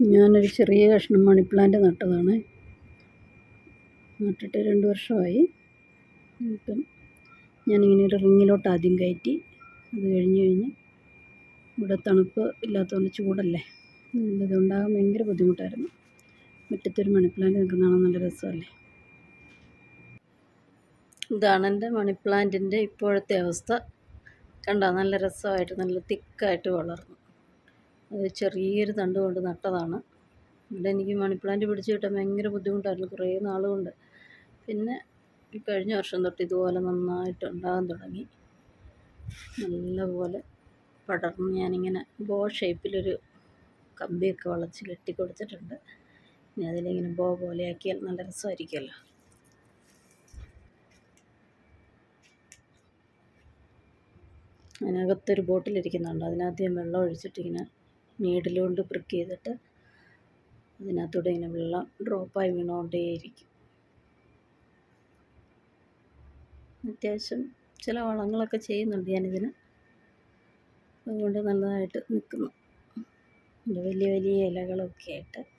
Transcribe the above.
ഞാനൊരു ചെറിയ കഷ്ണം മണി പ്ലാന്റ് നട്ടതാണ്. നട്ടിട്ട് രണ്ട് വർഷമായി. ഇപ്പം ഞാനിങ്ങനെ ഒരു റിങ്ങിലോട്ട് ആദ്യം കയറ്റി അത് കഴിഞ്ഞ് കഴിഞ്ഞ് ഇവിടെ തണുപ്പ് ഇല്ലാത്തതുകൊണ്ട് ചൂടല്ലേ ഇതുണ്ടാകാൻ ഭയങ്കര ബുദ്ധിമുട്ടായിരുന്നു. മുറ്റത്തൊരു മണി പ്ലാന്റ് നിൽക്കുന്ന നല്ല രസമല്ലേ. ഇതാണ് എന്റെ മണി പ്ലാന്റിന്റെ ഇപ്പോഴത്തെ അവസ്ഥ. കണ്ടോ? നല്ല രസമായിട്ട് നല്ല തിക്കായിട്ട് വളർന്നു. ചെറിയൊരു തണ്ട് കൊണ്ട് നട്ടതാണ്. ഇവിടെ എനിക്ക് മണിപ്ലാന്റ് പിടിച്ച് കിട്ടാൻ ഭയങ്കര ബുദ്ധിമുട്ടായിരുന്നു കുറേ നാളുകൊണ്ട് കൊണ്ട്. പിന്നെ ഈ കഴിഞ്ഞ വർഷം തൊട്ട് ഇതുപോലെ നന്നായിട്ട് ഉണ്ടാകാൻ തുടങ്ങി. നല്ലപോലെ പടർന്ന് ഞാനിങ്ങനെ ബോ ഷേപ്പിലൊരു കമ്പിയൊക്കെ വളച്ച് കെട്ടി കൊടുത്തിട്ടുണ്ട് ഇനി അതിലിങ്ങനെ ബോ പോലെയാക്കിയാൽ നല്ല രസമായിരിക്കുമല്ലോ. അതിനകത്തൊരു ബോട്ടിലിരിക്കുന്നുണ്ട്. അതിനകത്ത് ഞാൻ വെള്ളം ഒഴിച്ചിട്ടിങ്ങനെ നീഡിൽ കൊണ്ട് പ്രിക്ക് ചെയ്തിട്ട് അതിനകത്തൂടെ ഇങ്ങനെ വെള്ളം ഡ്രോപ്പായി വീണുകൊണ്ടേയിരിക്കും അത്യാവശ്യം ചില വളങ്ങളൊക്കെ ചെയ്യുന്നുണ്ട് ഞാനിതിന്. അതുകൊണ്ട് നല്ലതായിട്ട് നിൽക്കുന്നു. വലിയ വലിയ ഇലകളൊക്കെ ആയിട്ട്.